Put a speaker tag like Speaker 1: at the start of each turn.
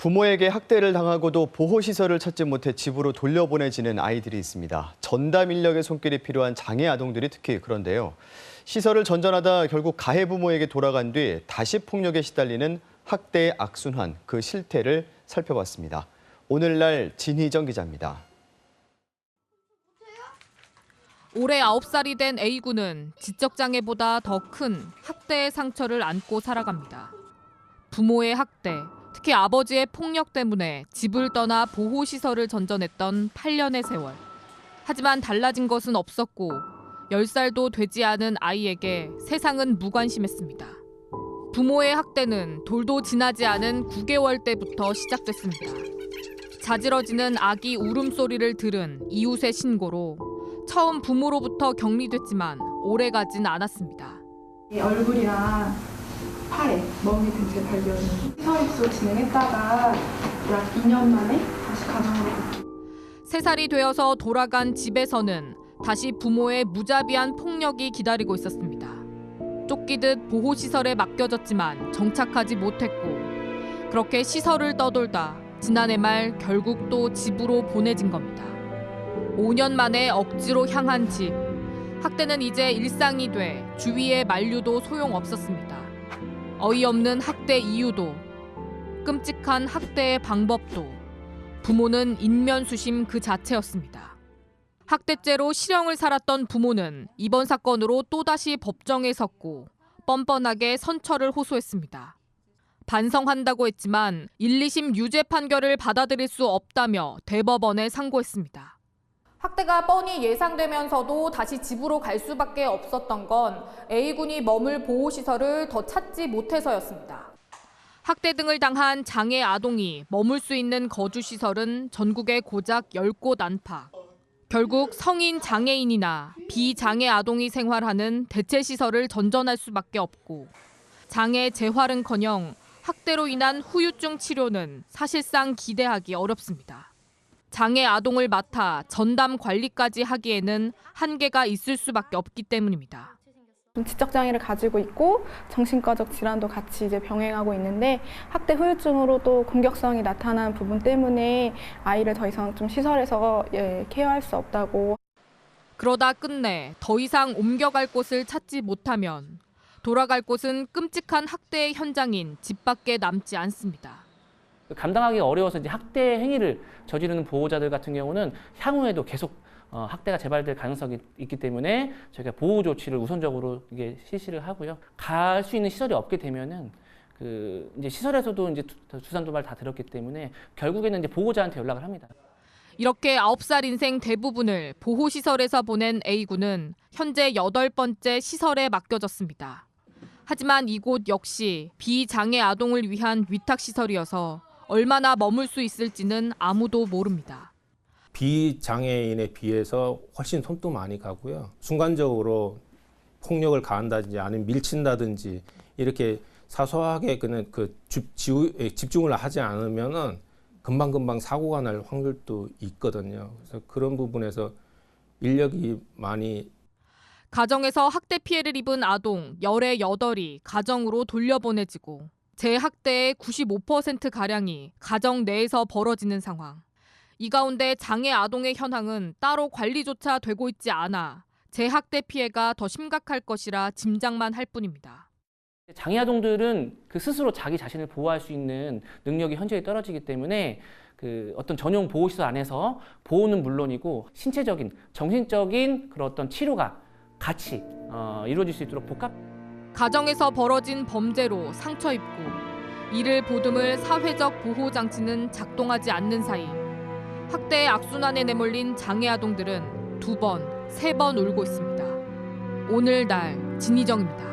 Speaker 1: 부모에게 학대를 당하고도 보호시설을 찾지 못해 집으로 돌려보내지는 아이들이 있습니다. 전담 인력의 손길이 필요한 장애 아동들이 특히 그런데요. 시설을 전전하다 결국 가해 부모에게 돌아간 뒤 다시 폭력에 시달리는 학대의 악순환, 그 실태를 살펴봤습니다. 오늘날 진희정 기자입니다.
Speaker 2: 올해 9살이 된 A군은 지적장애보다 더 큰 학대의 상처를 안고 살아갑니다. 부모의 학대, 특히 아버지의 폭력 때문에 집을 떠나 보호시설을 전전했던 8년의 세월. 하지만 달라진 것은 없었고 10살도 되지 않은 아이에게 세상은 무관심했습니다. 부모의 학대는 돌도 지나지 않은 9개월 때부터 시작됐습니다. 자지러지는 아기 울음소리를 들은 이웃의 신고로 처음 부모로부터 격리됐지만 오래 가진 않았습니다.
Speaker 3: 이 얼굴이랑 팔에 멍이 든채 발견이 시설 입소 진행했다가 약 2년 만에 다시 가정으로 복귀.
Speaker 2: 세 살이 되어서 돌아간 집에서는 다시 부모의 무자비한 폭력이 기다리고 있었습니다. 쫓기듯 보호시설에 맡겨졌지만 정착하지 못했고 그렇게 시설을 떠돌다 지난해 말 결국 또 집으로 보내진 겁니다. 5년 만에 억지로 향한 집. 학대는 이제 일상이 돼 주위의 만류도 소용없었습니다. 어이없는 학대 이유도 끔찍한 학대의 방법도 부모는 인면수심 그 자체였습니다. 학대죄로 실형을 살았던 부모는 이번 사건으로 또다시 법정에 섰고 뻔뻔하게 선처를 호소했습니다. 반성한다고 했지만 1, 2심 유죄 판결을 받아들일 수 없다며 대법원에 상고했습니다. 학대가 뻔히 예상되면서도 다시 집으로 갈 수밖에 없었던 건 A군이 머물 보호시설을 더 찾지 못해서였습니다. 학대 등을 당한 장애 아동이 머물 수 있는 거주 시설은 전국에 고작 10곳 안팎. 결국 성인 장애인이나 비장애 아동이 생활하는 대체 시설을 전전할 수밖에 없고 장애 재활은커녕 학대로 인한 후유증 치료는 사실상 기대하기 어렵습니다. 장애 아동을 맡아 전담 관리까지 하기에는 한계가 있을 수밖에 없기 때문입니다.
Speaker 3: 좀 지적 장애를 가지고 있고 정신과적 질환도 같이 이제 병행하고 있는데 학대 후유증으로 또 공격성이 나타난 부분 때문에 아이를 더 이상 좀 시설에서 예, 케어할 수 없다고
Speaker 2: 그러다 끝내 더 이상 옮겨갈 곳을 찾지 못하면 돌아갈 곳은 끔찍한 학대의 현장인 집 밖에 남지 않습니다.
Speaker 4: 감당하기 어려워서 이제 학대 행위를 저지르는 보호자들 같은 경우는 향후에도 계속 어, 학대가 재발될 가능성이 있기 때문에 저희가 보호 조치를 우선적으로 이게 실시를 하고요. 갈 수 있는 시설이 없게 되면은 그 이제 시설에서도 이제 두- 주산 도발 다 들었기 때문에 결국에는 이제 보호자한테 연락을 합니다.
Speaker 2: 이렇게 9살 인생 대부분을 보호시설에서 보낸 A군은 현재 여덟 번째 시설에 맡겨졌습니다. 하지만 이곳 역시 비장애 아동을 위한 위탁시설이어서 얼마나 머물 수 있을지는 아무도 모릅니다.
Speaker 5: 비장애인에 비해서 훨씬 손도 많이 가고요. 순간적으로 폭력을 가한다든지 아니면 밀친다든지 이렇게 사소하게 그냥 그 집- 에, 집중을 하지 않으면은 금방금방 사고가 날 확률도 있거든요. 그래서 그런 부분에서 인력이 많이
Speaker 2: 가정에서 학대 피해를 입은 아동 열의 여덟이 가정으로 돌려보내지고 재학대의 95%가량이 가정 내에서 벌어지는 상황. 이 가운데 장애 아동의 현황은 따로 관리조차 되고 있지 않아 재학대 피해가 더 심각할 것이라 짐작만 할 뿐입니다.
Speaker 4: 장애 아동들은 그 스스로 자기 자신을 보호할 수 있는 능력이 현저히 떨어지기 때문에 그 어떤 전용 보호시설 안에서 보호는 물론이고 신체적인, 정신적인 그런 어떤 치료가 같이 어, 이루어질 수 있도록 복합
Speaker 2: 가정에서 벌어진 범죄로 상처 입고 이를 보듬을 사회적 보호 장치는 작동하지 않는 사이 학대의 악순환에 내몰린 장애 아동들은 두 번, 세 번 울고 있습니다. 오늘 날 진희정입니다.